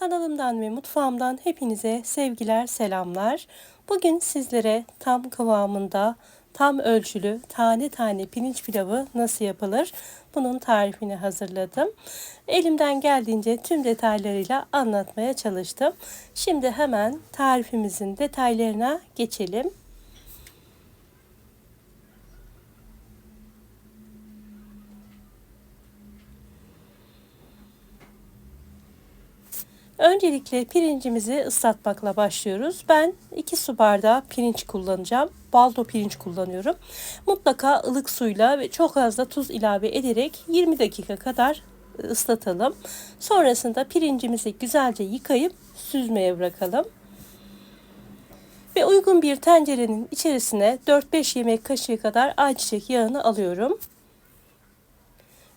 Kanalımdan ve mutfağımdan hepinize sevgiler, selamlar. Bugün sizlere tam kıvamında, tam ölçülü, tane tane pirinç pilavı nasıl yapılır? Bunun tarifini hazırladım. Elimden geldiğince tüm detaylarıyla anlatmaya çalıştım. Şimdi hemen tarifimizin detaylarına geçelim. Öncelikle pirincimizi ıslatmakla başlıyoruz. Ben 2 su bardağı pirinç kullanacağım. Baldo pirinç kullanıyorum. Mutlaka ılık suyla ve çok az da tuz ilave ederek 20 dakika kadar ıslatalım. Sonrasında pirincimizi güzelce yıkayıp süzmeye bırakalım. Ve uygun bir tencerenin içerisine 4-5 yemek kaşığı kadar ayçiçek yağını alıyorum.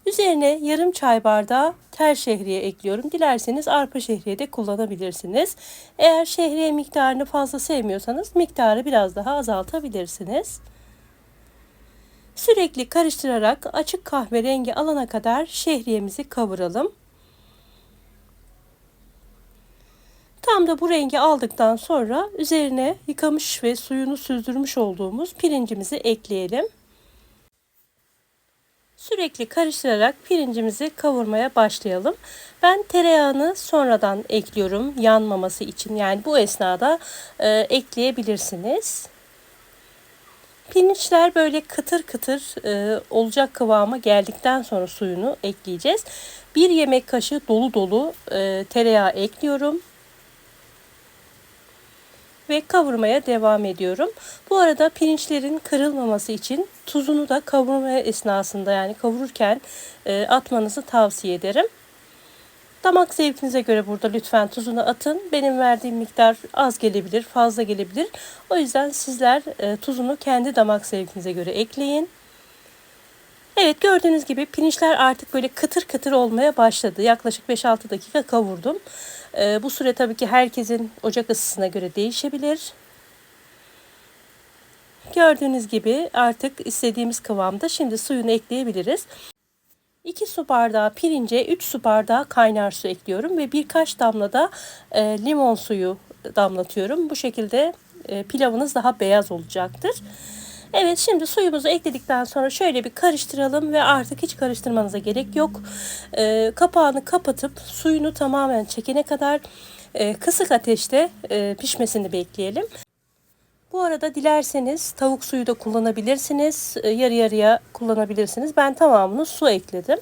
Üzerine yarım çay bardağı tel şehriye ekliyorum. Dilerseniz arpa şehriye de kullanabilirsiniz. Eğer şehriye miktarını fazla sevmiyorsanız miktarı biraz daha azaltabilirsiniz. Sürekli karıştırarak açık kahverengi alana kadar şehriyemizi kavuralım. Tam da bu rengi aldıktan sonra üzerine yıkamış ve suyunu süzdürmüş olduğumuz pirincimizi ekleyelim. Sürekli karıştırarak pirincimizi kavurmaya başlayalım. Ben tereyağını sonradan ekliyorum yanmaması için. Yani bu esnada e, ekleyebilirsiniz. Pirinçler böyle kıtır kıtır e, olacak kıvama geldikten sonra suyunu ekleyeceğiz. Bir yemek kaşığı dolu dolu e, tereyağı ekliyorum ve kavurmaya devam ediyorum. Bu arada pirinçlerin kırılmaması için tuzunu da kavurmaya esnasında yani kavururken e, atmanızı tavsiye ederim. Damak zevkinize göre burada lütfen tuzunu atın. Benim verdiğim miktar az gelebilir, fazla gelebilir. O yüzden sizler e, tuzunu kendi damak zevkinize göre ekleyin. Evet gördüğünüz gibi pirinçler artık böyle kıtır kıtır olmaya başladı. Yaklaşık 5-6 dakika kavurdum. E, bu süre tabii ki herkesin ocak ısısına göre değişebilir. Gördüğünüz gibi artık istediğimiz kıvamda şimdi suyunu ekleyebiliriz. 2 su bardağı pirince 3 su bardağı kaynar su ekliyorum ve birkaç damla da e, limon suyu damlatıyorum. Bu şekilde e, pilavınız daha beyaz olacaktır. Evet şimdi suyumuzu ekledikten sonra şöyle bir karıştıralım ve artık hiç karıştırmanıza gerek yok. E, kapağını kapatıp suyunu tamamen çekene kadar e, kısık ateşte e, pişmesini bekleyelim. Bu arada dilerseniz tavuk suyu da kullanabilirsiniz. E, yarı yarıya kullanabilirsiniz. Ben tamamını su ekledim.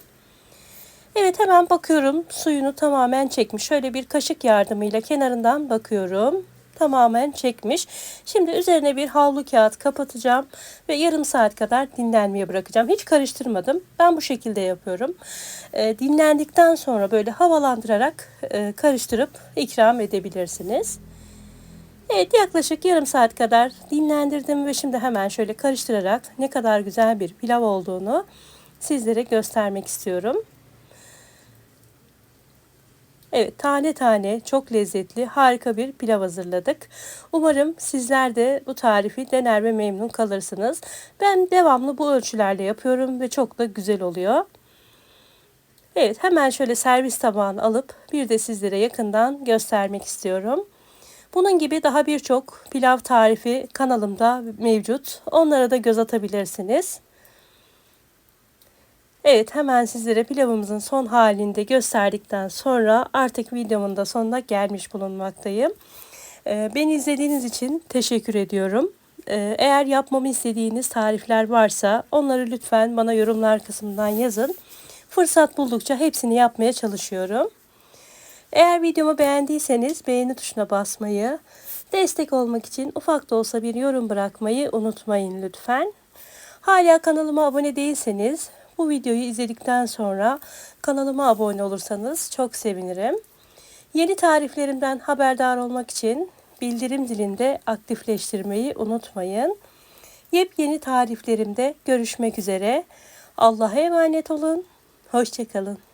Evet hemen bakıyorum suyunu tamamen çekmiş. Şöyle bir kaşık yardımıyla kenarından bakıyorum tamamen çekmiş. Şimdi üzerine bir havlu kağıt kapatacağım ve yarım saat kadar dinlenmeye bırakacağım. Hiç karıştırmadım. Ben bu şekilde yapıyorum. E, dinlendikten sonra böyle havalandırarak e, karıştırıp ikram edebilirsiniz. Evet yaklaşık yarım saat kadar dinlendirdim ve şimdi hemen şöyle karıştırarak ne kadar güzel bir pilav olduğunu sizlere göstermek istiyorum. Evet tane tane çok lezzetli harika bir pilav hazırladık. Umarım sizler de bu tarifi dener ve memnun kalırsınız. Ben devamlı bu ölçülerle yapıyorum ve çok da güzel oluyor. Evet hemen şöyle servis tabağını alıp bir de sizlere yakından göstermek istiyorum. Bunun gibi daha birçok pilav tarifi kanalımda mevcut. Onlara da göz atabilirsiniz. Evet hemen sizlere pilavımızın son halinde gösterdikten sonra artık videomun da sonuna gelmiş bulunmaktayım. Ee, beni izlediğiniz için teşekkür ediyorum. Ee, eğer yapmamı istediğiniz tarifler varsa onları lütfen bana yorumlar kısmından yazın. Fırsat buldukça hepsini yapmaya çalışıyorum. Eğer videomu beğendiyseniz beğeni tuşuna basmayı, destek olmak için ufak da olsa bir yorum bırakmayı unutmayın lütfen. Hala kanalıma abone değilseniz bu videoyu izledikten sonra kanalıma abone olursanız çok sevinirim. Yeni tariflerimden haberdar olmak için bildirim zilinde aktifleştirmeyi unutmayın. Yepyeni tariflerimde görüşmek üzere. Allah'a emanet olun. Hoşçakalın.